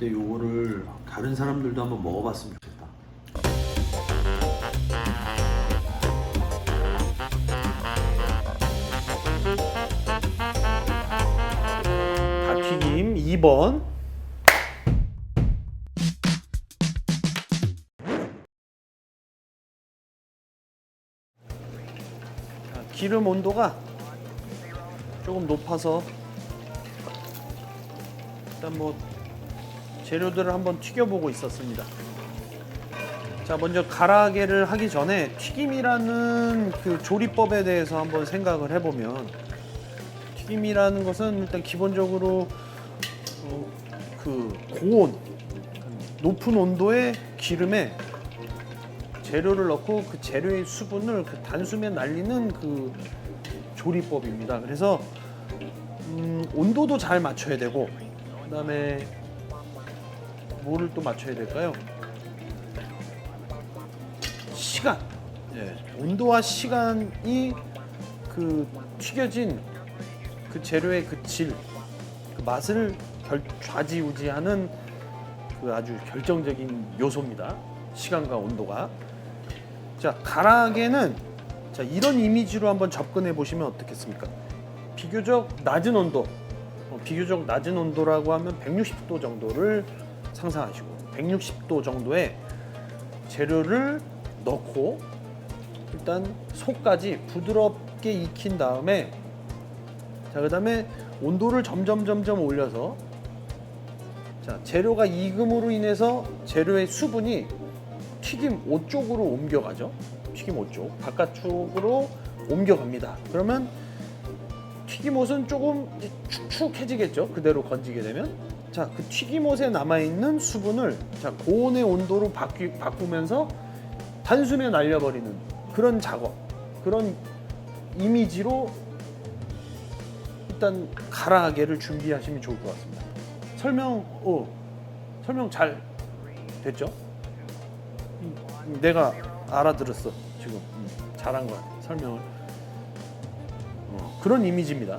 근데 요거를 다른 사람들도 한번 먹어봤으면 좋겠다. 닭튀김 2번. 자, 기름 온도가 조금 높아서 일단 뭐 재료들을 한번 튀겨보고 있었습니다. 자 먼저 가라아게를 하기 전에 튀김이라는 그 조리법에 대해서 한번 생각을 해보면 튀김이라는 것은 일단 기본적으로 어, 그 고온 높은 온도의 기름에 재료를 넣고 그 재료의 수분을 그 단숨에 날리는 그 조리법입니다. 그래서 음, 온도도 잘 맞춰야 되고 그다음에 뭐를 또 맞춰야 될까요? 시간. 예, 온도와 시간이 그 튀겨진 그 재료의 그 질, 그 맛을 결, 좌지우지하는 그 아주 결정적인 요소입니다. 시간과 온도가. 자, 가라아게는 자, 이런 이미지로 한번 접근해 보시면 어떻겠습니까? 비교적 낮은 온도, 어, 비교적 낮은 온도라고 하면 160도 정도를 상상하시고 160도 정도의 재료를 넣고 일단 속까지 부드럽게 익힌 다음에 자 그다음에 온도를 점점 점점 올려서 자 재료가 익음으로 인해서 재료의 수분이 튀김 옷 쪽으로 옮겨가죠. 튀김 옷쪽 바깥쪽으로 옮겨갑니다. 그러면 튀김 옷은 조금 이제 축축해지겠죠? 그대로 건지게 되면 자 그 튀김옷에 남아있는 수분을 자 고온의 온도로 바뀌, 바꾸면서 단숨에 날려버리는 그런 작업 그런 이미지로 일단 가라아게를 준비하시면 좋을 것 같습니다. 설명, 어, 설명 잘 됐죠? 음, 내가 알아들었어 지금 음, 잘한 거야 설명을. 어, 그런 이미지입니다.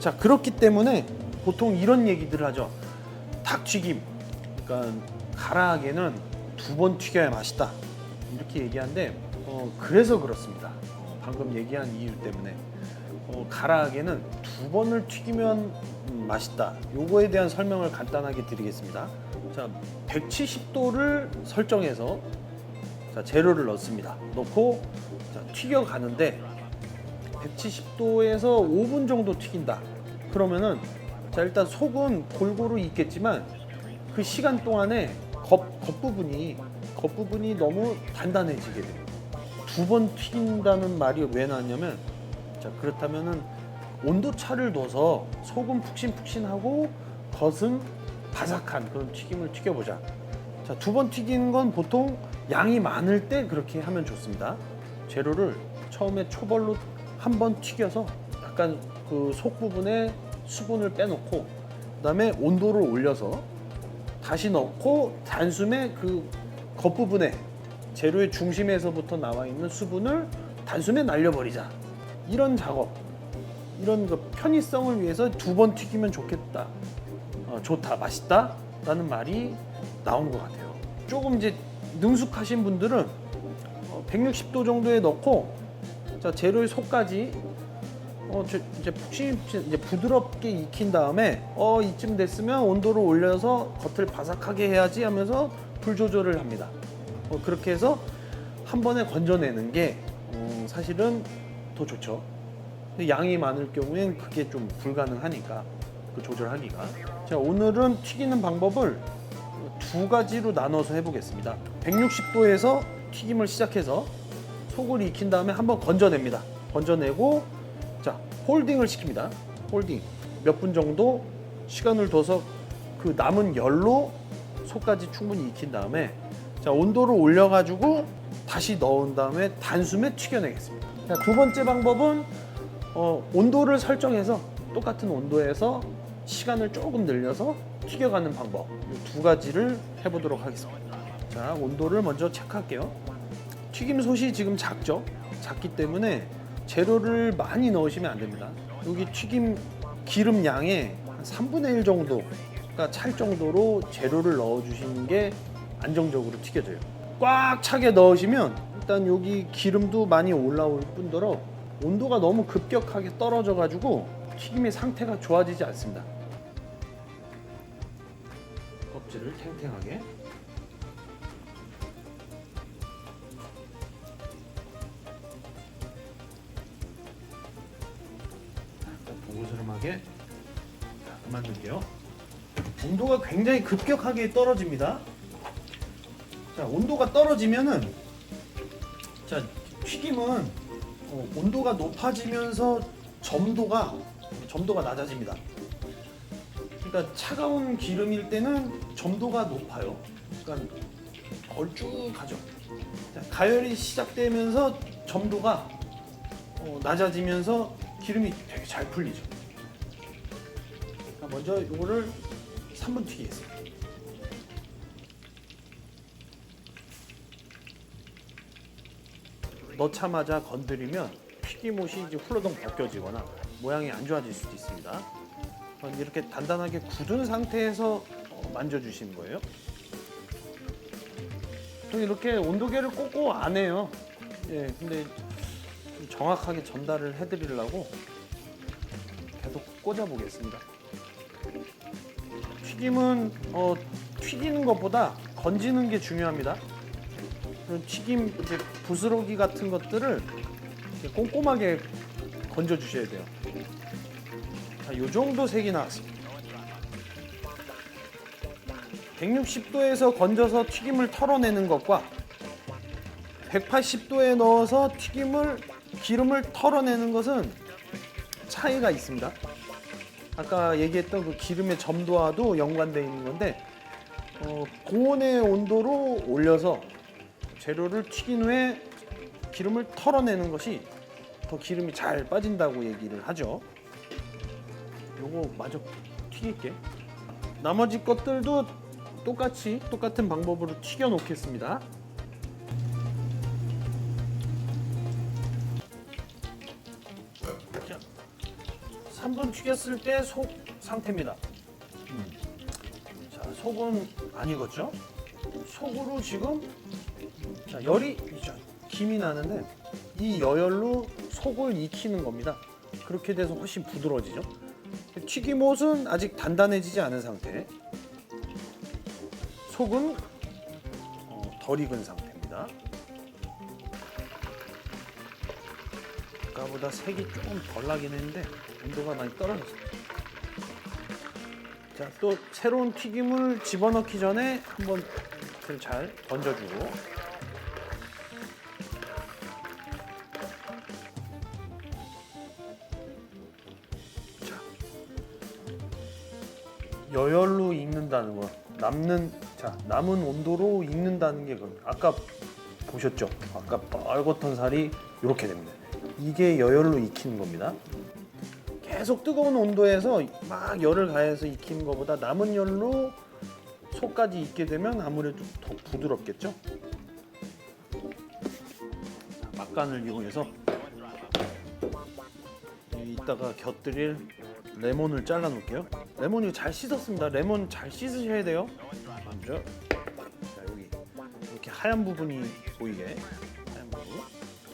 자 그렇기 때문에 보통 이런 얘기들을 하죠. 닭튀김, 그러니까 가라아게는 두 번 튀겨야 맛있다 이렇게 얘기하는데 어, 그래서 그렇습니다. 어, 방금 얘기한 이유 때문에 어, 가라아게는 두 번을 튀기면 음, 맛있다. 요거에 대한 설명을 간단하게 드리겠습니다. 자, 170도를 설정해서 자, 재료를 넣습니다. 넣고 자, 튀겨 가는데 170도에서 5분 정도 튀긴다. 그러면은 자 일단 속은 골고루 익겠지만 그 시간 동안에 겉, 겉부분이 겉부분이 너무 단단해지게 돼요. 두번 튀긴다는 말이 왜 나왔냐면 자 그렇다면은 온도 차를 둬서 속은 푹신푹신하고 겉은 바삭한 그런 튀김을 튀겨보자. 자 두 번 튀기는 건 보통 양이 많을 때 그렇게 하면 좋습니다. 재료를 처음에 초벌로 한 번 튀겨서 약간 그 속 부분에 수분을 빼놓고 그다음에 온도를 올려서 다시 넣고 단숨에 그 겉부분에 재료의 중심에서부터 나와 있는 수분을 단숨에 날려버리자. 이런 작업, 이런 그 편의성을 위해서 두 번 튀기면 좋겠다. 어, 좋다, 맛있다. 라는 말이 나온 것 같아요. 조금 이제 능숙하신 분들은 어, 160도 정도에 넣고 자, 재료의 속까지 어, 저- 이제 푹신푹신 이제 부드럽게 익힌 다음에 어 이쯤 됐으면 온도를 올려서 겉을 바삭하게 해야지 하면서 불 조절을 합니다. 어, 그렇게 해서 한 번에 건져내는 게 어, 사실은 더 좋죠. 근데 양이 많을 경우엔 그게 좀 불가능하니까 그 조절하기가. 자 오늘은 튀기는 방법을 두 가지로 나눠서 해보겠습니다. 160도에서 튀김을 시작해서 속을 익힌 다음에 한번 건져냅니다. 건져내고 자 홀딩을 시킵니다. 홀딩 몇 분 정도 시간을 둬서 그 남은 열로 속까지 충분히 익힌 다음에 자 온도를 올려가지고 다시 넣은 다음에 단숨에 튀겨내겠습니다. 자, 두 번째 방법은 어, 온도를 설정해서 똑같은 온도에서 시간을 조금 늘려서 튀겨가는 방법 이두 가지를 해보도록 하겠습니다. 자 온도를 먼저 체크할게요. 튀김 솥이 지금 작죠? 작기 때문에 재료를 많이 넣으시면 안 됩니다. 여기 튀김 기름 양의 한 3분의 1 정도 찰 정도로 재료를 넣어 주시는 게 안정적으로 튀겨져요. 꽉 차게 넣으시면 일단 여기 기름도 많이 올라올 뿐더러 온도가 너무 급격하게 떨어져 가지고 튀김의 상태가 좋아지지 않습니다. 껍질을 탱탱하게 보글스름하게 만들게요. 온도가 굉장히 급격하게 떨어집니다. 자, 온도가 떨어지면은 자, 튀김은 어, 온도가 높아지면서 점도가 점도가 낮아집니다. 그러니까 차가운 기름일 때는 점도가 높아요. 그러니까 걸쭉하죠. 자, 가열이 시작되면서 점도가 어, 낮아지면서 기름이 되게 잘 풀리죠. 자, 먼저 이거를 3분 튀기겠습니다. 넣자마자 건드리면 튀김옷이 이제 훌러덩 벗겨지거나 모양이 안 좋아질 수도 있습니다. 이렇게 단단하게 굳은 상태에서 어, 만져주시는 거예요. 또 이렇게 온도계를 꼭꼭 안 해요. 예, 근데 좀 정확하게 전달을 해드리려고 계속 꽂아보겠습니다. 튀김은 어, 튀기는 것보다 건지는 게 중요합니다. 튀김 이제 부스러기 같은 것들을 이렇게 꼼꼼하게 건져 주셔야 돼요. 자, 요 정도 색이 나왔습니다. 160도에서 건져서 튀김을 털어내는 것과 180도에 넣어서 튀김을 기름을 털어내는 것은 차이가 있습니다. 아까 얘기했던 그 기름의 점도와도 연관되어 있는 건데 어, 고온의 온도로 올려서 재료를 튀긴 후에 기름을 털어내는 것이 더 기름이 잘 빠진다고 얘기를 하죠. 요거 마저 튀길게. 나머지 것들도 똑같이 똑같은 방법으로 튀겨 놓겠습니다. 3분 튀겼을 때 속 상태입니다. 음. 자, 속은 안 익었죠? 속으로 지금 자, 열이 있죠. 김이 나는데 이 여열로 속을 익히는 겁니다. 그렇게 돼서 훨씬 부드러워지죠. 튀김옷은 아직 단단해지지 않은 상태. 속은 어, 덜 익은 상태입니다. 아까보다 색이 조금 덜 나긴 했는데 온도가 많이 떨어졌어요. 자, 또 새로운 튀김을 집어넣기 전에 한번 불잘 던져주고 자, 여열로 익는다는 거 남는 자 남은 온도로 익는다는 게 그- 아까 보셨죠? 아까 빨갛던 살이 이렇게 됩니다. 이게 여열로 익히는 겁니다. 계속 뜨거운 온도에서 막 열을 가해서 익히는 것보다 남은 열로 속까지 익게 되면 아무래도 더 부드럽겠죠? 막간을 이용해서 이따가 곁들일 레몬을 잘라 놓을게요. 레몬 이거 잘 씻었습니다. 레몬 잘 씻으셔야 돼요. 먼저 자 여기 이렇게 하얀 부분이 보이게 하얀 부분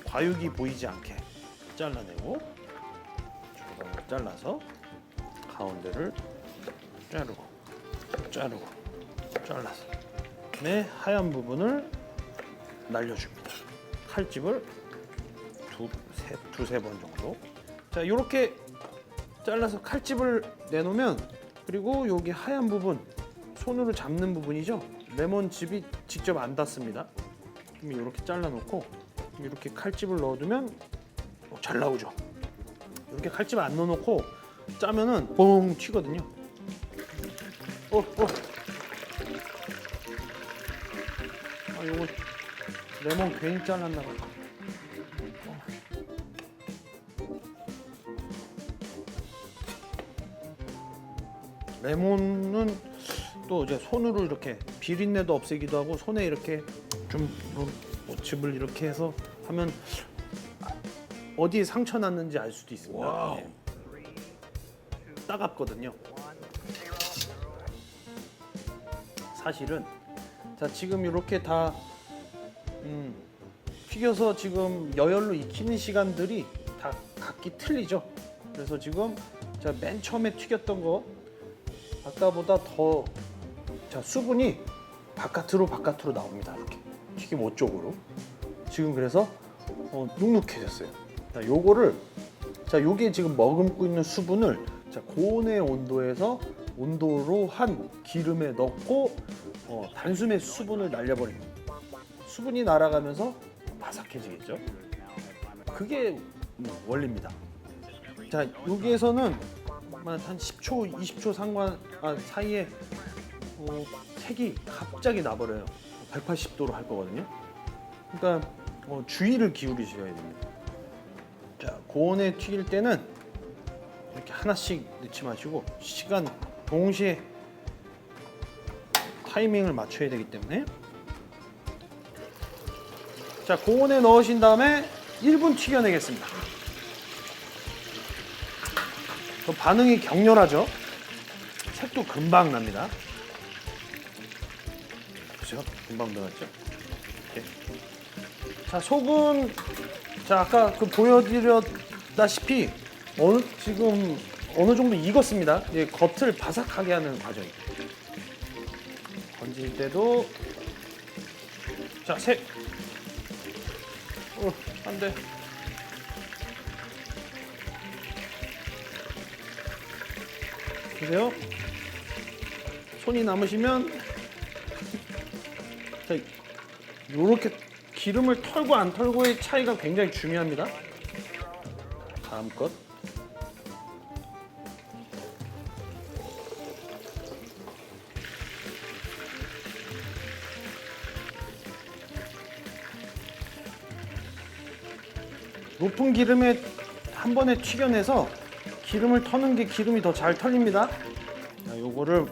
과육이 보이지 않게 잘라내고 잘라서 가운데를 자르고 자르고 잘라서 네 하얀 부분을 날려줍니다. 칼집을 두 세 두세 번 정도. 자 이렇게 잘라서 칼집을 내놓으면 그리고 여기 하얀 부분 손으로 잡는 부분이죠. 레몬즙이 직접 안 닿습니다. 이렇게 잘라놓고 이렇게 칼집을 넣어두면 어, 잘 나오죠. 이렇게 칼집 안 넣어놓고 짜면은 뻥 튀거든요. 어, 어. 아, 요거 레몬 괜히 잘랐나 봐. 어. 레몬은 또 이제 손으로 이렇게 비린내도 없애기도 하고 손에 이렇게 좀 뭐, 뭐 이렇게 해서 하면 어디에 상처 났는지 알 수도 있습니다. 네. 따갑거든요. 사실은 자 지금 이렇게 다 음, 튀겨서 지금 여열로 익히는 시간들이 다 각기 틀리죠. 그래서 지금 자 맨 처음에 튀겼던 거 아까보다 더 자 수분이 바깥으로 바깥으로 나옵니다. 이렇게 튀김 옷 쪽으로 지금 그래서 어, 눅눅해졌어요. 자 요거를 자 요게 지금 머금고 있는 수분을 자 고온의 온도에서 온도로 한 기름에 넣고 어, 단숨에 수분을 날려버립니다. 수분이 날아가면서 바삭해지겠죠. 그게 음, 원리입니다. 자 여기에서는 한 10초, 20초 상관 아, 사이에 어, 색이 갑자기 나버려요. 180도로 할 거거든요. 그러니까 어, 주의를 기울이셔야 됩니다. 자 고온에 튀길 때는 이렇게 하나씩 넣지 마시고 시간 동시에 타이밍을 맞춰야 되기 때문에 자 고온에 넣으신 다음에 1분 튀겨내겠습니다. 또 반응이 격렬하죠. 색도 금방 납니다. 그죠? 금방 들어갔죠. 자 속은 자 아까 그 보여드렸다시피 어느 지금 어느 정도 익었습니다. 이제 겉을 바삭하게 하는 과정이. 건질 때도 자 색. 어 안 돼. 보세요. 손이 남으시면 자, 요렇게 기름을 털고 안 털고의 차이가 굉장히 중요합니다. 다음 것. 높은 기름에 한 번에 튀겨내서 기름을 터는 게 기름이 더 잘 털립니다. 자, 요거를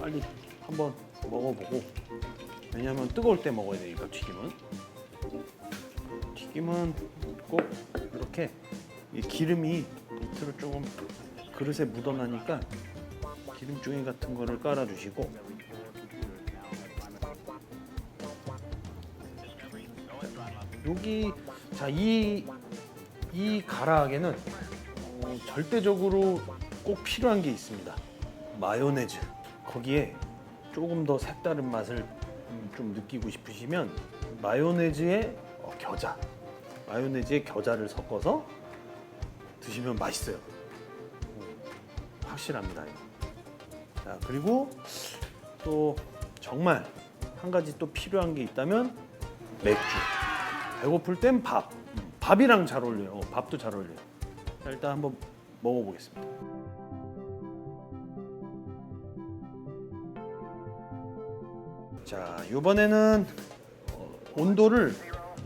빨리 한번 먹어보고 왜냐하면 뜨거울 때 먹어야 되니까 튀김은 튀김은 꼭 이렇게 이 기름이 밑으로 조금 그릇에 묻어나니까 기름종이 같은 거를 깔아주시고 여기 자이 이 가라하게는 어, 절대적으로 꼭 필요한 게 있습니다. 마요네즈. 거기에 조금 더 색다른 맛을 음, 좀 느끼고 싶으시면 마요네즈에 어, 겨자, 마요네즈에 겨자를 섞어서 드시면 맛있어요. 음, 확실합니다. 자 그리고 또 정말 한 가지 또 필요한 게 있다면 맥주. 배고플 땐 밥. 음, 밥이랑 잘 어울려요. 어, 밥도 잘 어울려요. 자, 일단 한번 먹어보겠습니다. 자, 이번에는 어, 온도를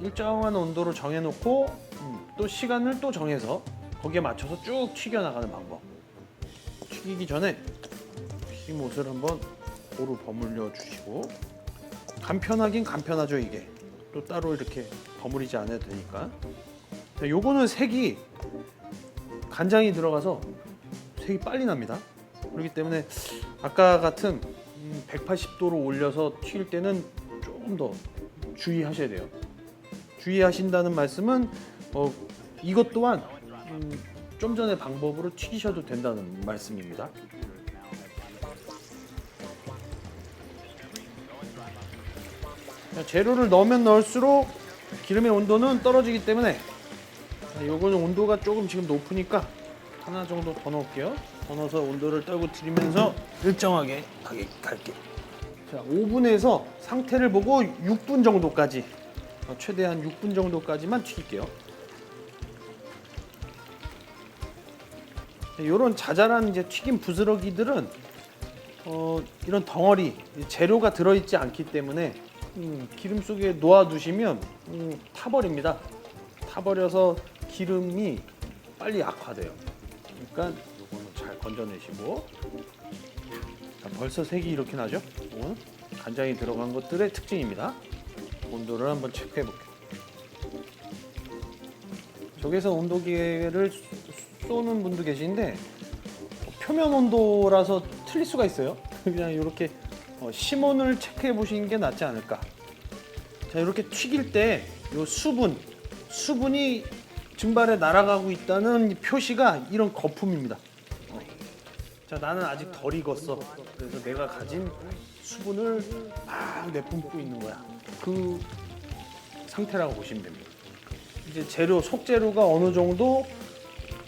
일정한 온도로 정해놓고 음, 또 시간을 또 정해서 거기에 맞춰서 쭉 튀겨 나가는 방법. 튀기기 전에 튀김 옷을 한번 고루 버물려 주시고 간편하긴 간편하죠 이게. 또 따로 이렇게 버무리지 않아도 되니까. 자, 요거는 색이 간장이 들어가서 색이 빨리 납니다. 그렇기 때문에 아까 같은 180도로 올려서 튀길 때는 조금 더 주의하셔야 돼요. 주의하신다는 말씀은 어, 이것 또한 음, 좀 전의 방법으로 튀기셔도 된다는 말씀입니다. 자, 재료를 넣으면 넣을수록 기름의 온도는 떨어지기 때문에 자, 요거는 온도가 조금 지금 높으니까 하나 정도 더 넣을게요. 더 넣어서 온도를 떨고 드리면서 일정하게 가게 갈게요. 자, 5분에서 상태를 보고 6분 정도까지 어, 최대한 6분 정도까지만 튀길게요. 이런 자잘한 이제 튀김 부스러기들은 어, 이런 덩어리 재료가 들어있지 않기 때문에 음, 기름 속에 놓아두시면 음, 타버립니다. 타버려서 기름이 빨리 악화돼요. 그러니까 이거는 잘 건져내시고 자, 벌써 색이 이렇게 나죠? 이거는 간장이 들어간 것들의 특징입니다. 온도를 한번 체크해 볼게요. 저기서 온도계를 쏘는 분도 계신데 표면 온도라서 틀릴 수가 있어요. 그냥 이렇게 어, 심온을 체크해 보시는 게 낫지 않을까. 자 이렇게 튀길 때요 수분 수분이 증발해 날아가고 있다는 이 표시가 이런 거품입니다. 어. 자 나는 아직 덜 익었어. 그래서 내가 가진 수분을 막 내뿜고 있는 거야. 그 상태라고 보시면 됩니다. 이제 재료 속재료가 어느 정도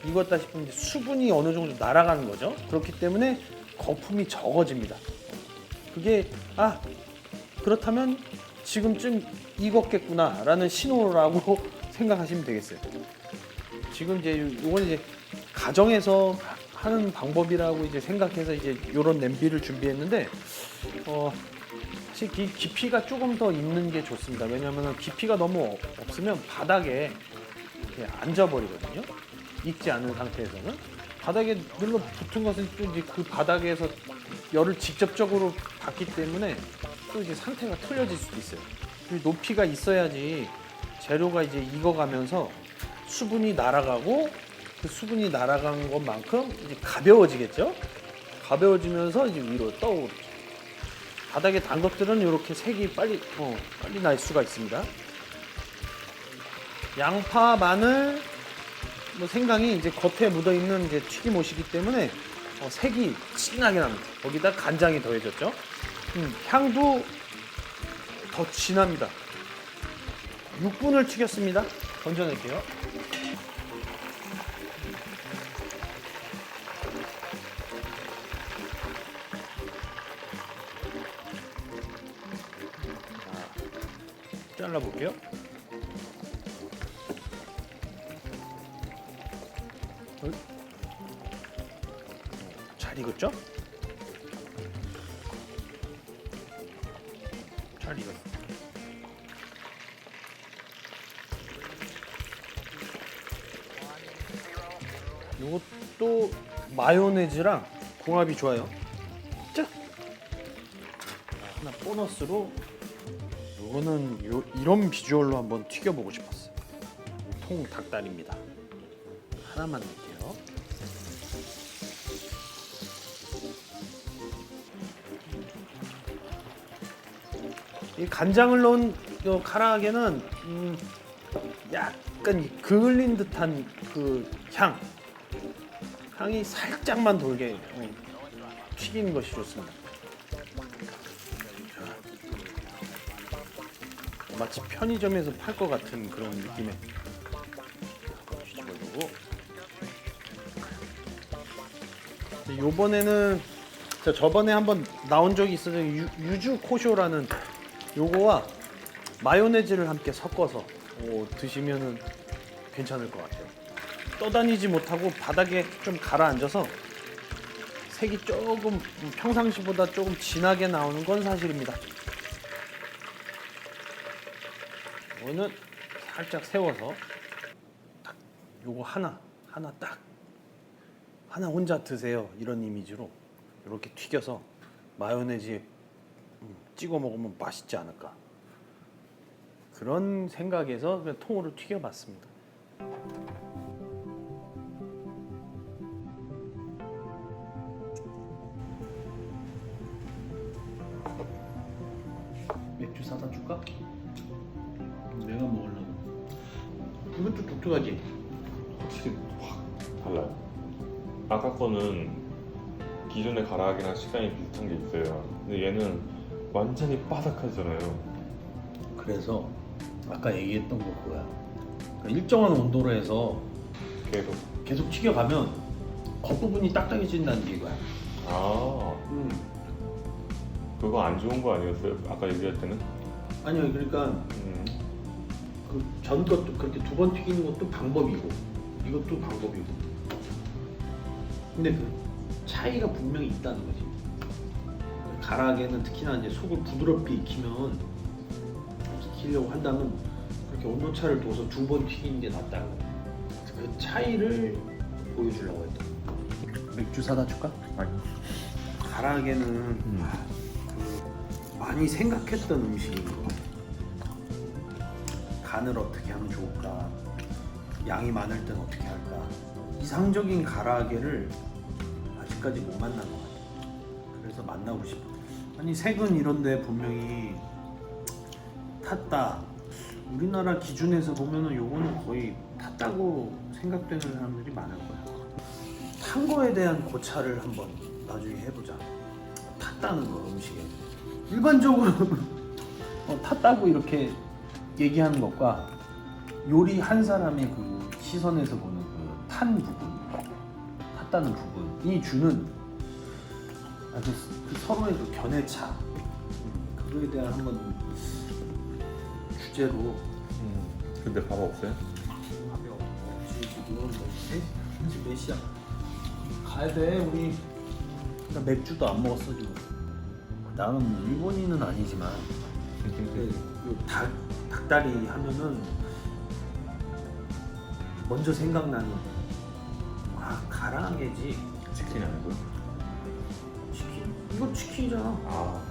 익었다 싶으면 이제 수분이 어느 정도 날아가는 거죠. 그렇기 때문에 거품이 적어집니다. 그게 아 그렇다면 지금쯤 익었겠구나라는 신호라고 생각하시면 되겠어요. 지금 이제 이건 이제 가정에서 하는 방법이라고 이제 생각해서 이제 이런 냄비를 준비했는데 어 사실 기, 깊이가 조금 더 있는 게 좋습니다. 왜냐하면 깊이가 너무 없으면 바닥에 이렇게 앉아버리거든요. 익지 않은 상태에서는 바닥에 눌러 붙은 것은 또 이제 그 바닥에서 열을 직접적으로 받기 때문에 또 이제 상태가 틀려질 수도 있어요. 그 높이가 있어야지 재료가 이제 익어가면서 수분이 날아가고 그 수분이 날아간 것만큼 이제 가벼워지겠죠. 가벼워지면서 이제 위로 떠오르죠. 바닥에 단 것들은 이렇게 색이 빨리 어, 빨리 날 수가 있습니다. 양파, 마늘, 뭐 생강이 이제 겉에 묻어 있는 이제 튀김옷이기 때문에 어, 색이 진하게 납니다. 거기다 간장이 더해졌죠. 음, 향도 더 진합니다. 6분을 튀겼습니다. 건져낼게요. 잘라 볼게요. 어? 잘 익었죠? 잘 익었어. 이것도 마요네즈랑 궁합이 좋아요. 자, 하나 보너스로 이거는 요, 이런 비주얼로 한번 튀겨보고 싶었어요. 통 닭다리입니다. 하나만 넣을게요. 이 간장을 넣은 요 카라하게는 음, 약간 이 그을린 듯한 그 향, 향이 살짝만 돌게 어, 튀기는 것이 좋습니다. 마치 편의점에서 팔 것 같은 그런 느낌의 뒤집어주고 네, 요번에는 저 저번에 한번 나온 적이 유, 유주 코쇼라는 요거와 마요네즈를 함께 섞어서 오, 드시면은 괜찮을 것 같아요. 떠다니지 못하고 바닥에 좀 가라앉아서 색이 조금 평상시보다 조금 진하게 나오는 건 사실입니다. 이거는 살짝 세워서 딱 요거 하나 하나 딱. 하나 혼자 드세요. 이런 이미지로 이렇게 튀겨서 마요네즈에 음, 찍어 먹으면 맛있지 않을까. 그런 생각에서 통으로 튀겨봤습니다. 독특하지? 확실히 확 달라요. 아까 거는 기존의 가라아기랑 식감이 비슷한 게 있어요. 근데 얘는 완전히 바삭하잖아요. 그래서 아까 얘기했던 거 그거야. 그러니까 일정한 온도로 해서 계속 계속 튀겨가면 겉부분이 딱딱해진다는 게 이거야. 아 음. 그거 안 좋은 거 아니었어요? 아까 얘기할 때는? 아니요, 그러니까 음. 그 전 것도 그렇게 두 번 튀기는 것도 방법이고 이것도 방법이고. 근데 그 차이가 분명히 있다는 거지. 가락에는 특히나 이제 속을 부드럽게 익히면 익히려고 한다면 그렇게 온도 차를 둬서 두 번 튀기는 게 낫다는 거야. 그 차이를 보여주려고. 거야. 맥주 사다 줄까? 아니. 가락에는 음. 그 많이 생각했던 음식인 것 같아요. 간을 어떻게 하면 좋을까? 양이 많을 땐 어떻게 할까? 이상적인 가라아게를 아직까지 못 만난 것 같아요. 그래서 만나고 싶어. 아니 색은 이런데 분명히 탔다. 우리나라 기준에서 보면은 요거는 거의 탔다고 생각되는 사람들이 많을 거야. 탄 거에 대한 고찰을 한번 나중에 해보자. 탔다는 거 음식에. 일반적으로 어, 탔다고 이렇게 얘기하는 것과 요리 한 사람의 그 시선에서 보는 그 탄 부분, 탔다는 부분이 주는 아주 그 서로의 그 견해차 음, 그거에 대한 한번 주제로 음. 근데 밥 없어요? 밥이 없지 지금 지금 몇 시야? 가야 돼 우리 나 맥주도 안 먹었어 지금 나는 뭐 일본인은 아니지만 그 닭, 닭다리 하면은 먼저 생각나는 아 가라아게지. 치킨이 아니고요? 치킨? 이거 치킨이잖아. 아.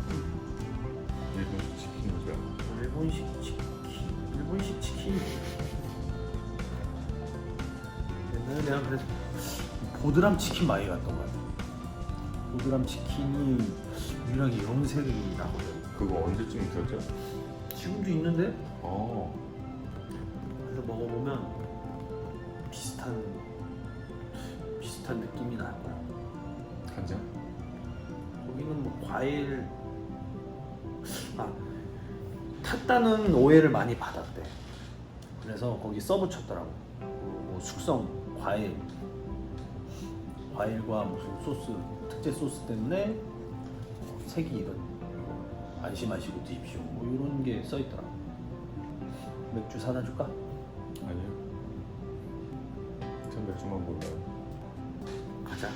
일본식 치킨이죠. 일본식 치킨 일본식 치킨. 옛날에 내가 그래서 보드람 치킨 많이 갔던 거 같아 보드람 치킨이 유일하게 염색이 나거든 그거 언제쯤 있었죠? 지금도 있는데 어. 그래서 먹어보면 비슷한 비슷한 느낌이 날 거야 간장? 거기는 뭐 과일 아 탔다는 오해를 많이 받았대. 그래서 거기 써붙였더라고. 뭐 숙성 과일 과일과 무슨 소스 특제 소스 때문에 색이 이런 거 안심하시고 드십시오. 뭐 이런 게 써 있더라고. 맥주 사다 줄까? 아니요. 전 맥주만 몰라요. 가자.